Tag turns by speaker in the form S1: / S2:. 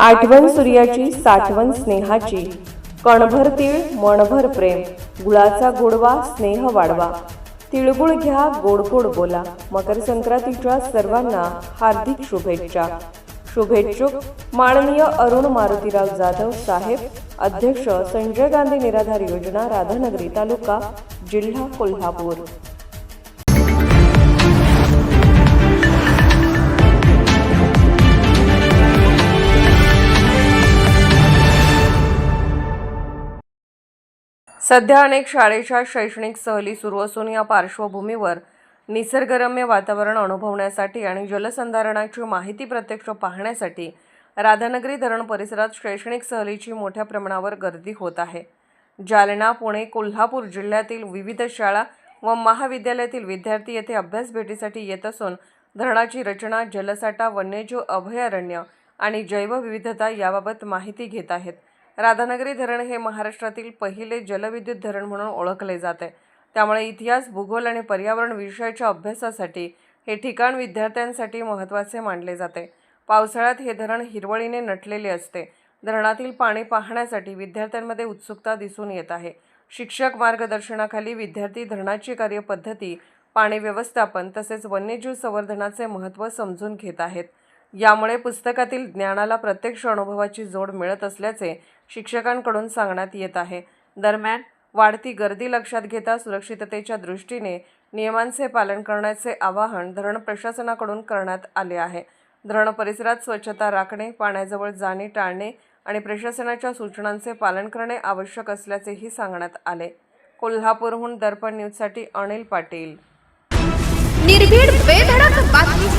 S1: आठवण सूर्याची साठवण स्नेहाची. कणभर तीळ मणभर प्रेम. गुळाचा गोडवा स्नेह वाढवा. तिळगुळ घ्या गोड गोड बोला. मकर संक्रांतीच्या सर्वांना हार्दिक शुभेच्छा. शुभेच्छुक माननीय अरुण मारुतीराव जाधव साहेब अध्यक्ष संजय गांधी निराधार योजना राधानगरी तालुका जिल्हा कोल्हापूर. सध्या अनेक शाळेच्या शैक्षणिक सहली सुरू असून या पार्श्वभूमीवर निसर्गरम्य वातावरण अनुभवण्यासाठी आणि जलसंधारणाची माहिती प्रत्यक्ष पाहण्यासाठी राधानगरी धरण परिसरात शैक्षणिक सहलीची मोठ्या प्रमाणावर गर्दी होत आहे. जालना पुणे कोल्हापूर जिल्ह्यातील विविध शाळा व महाविद्यालयातील विद्यार्थी येथे अभ्यास भेटीसाठी येत असून धरणाची रचना जलसाठा वन्यजीव अभयारण्य आणि जैवविविधता याबाबत माहिती घेत आहेत. राधानगरी धरण हे महाराष्ट्रातील पहिले जलविद्युत धरण म्हणून ओळखले जाते. त्यामुळे इतिहास भूगोल आणि पर्यावरण विषयाच्या अभ्यासासाठी हे ठिकाण विद्यार्थ्यांसाठी महत्त्वाचे मानले जाते. पावसाळ्यात हे धरण हिरवळीने नटलेले असते. धरणातील पाणी पाहण्यासाठी विद्यार्थ्यांमध्ये उत्सुकता दिसून येत आहे. शिक्षक मार्गदर्शनाखाली विद्यार्थी धरणाची कार्यपद्धती पाणी व्यवस्थापन तसेच वन्यजीव संवर्धनाचे महत्त्व समजून घेत आहेत. यामुळे पुस्तकातील ज्ञानाला प्रत्यक्ष अनुभवाची जोड मिळत असल्याचे शिक्षकांकडून सांगण्यात येत आहे. दरम्यान वाढती गर्दी लक्षात घेता सुरक्षिततेच्या दृष्टीने नियमांचे पालन करण्याचे आवाहन धरण प्रशासनाकडून करण्यात आले आहे. धरण परिसरात स्वच्छता राखणे पाण्याजवळ जाणे टाळणे आणि प्रशासनाच्या सूचनांचे पालन करणे आवश्यक असल्याचेही सांगण्यात आले. कोल्हापूरहून दर्पण न्यूजसाठी अनिल पाटील.
S2: निर्भीड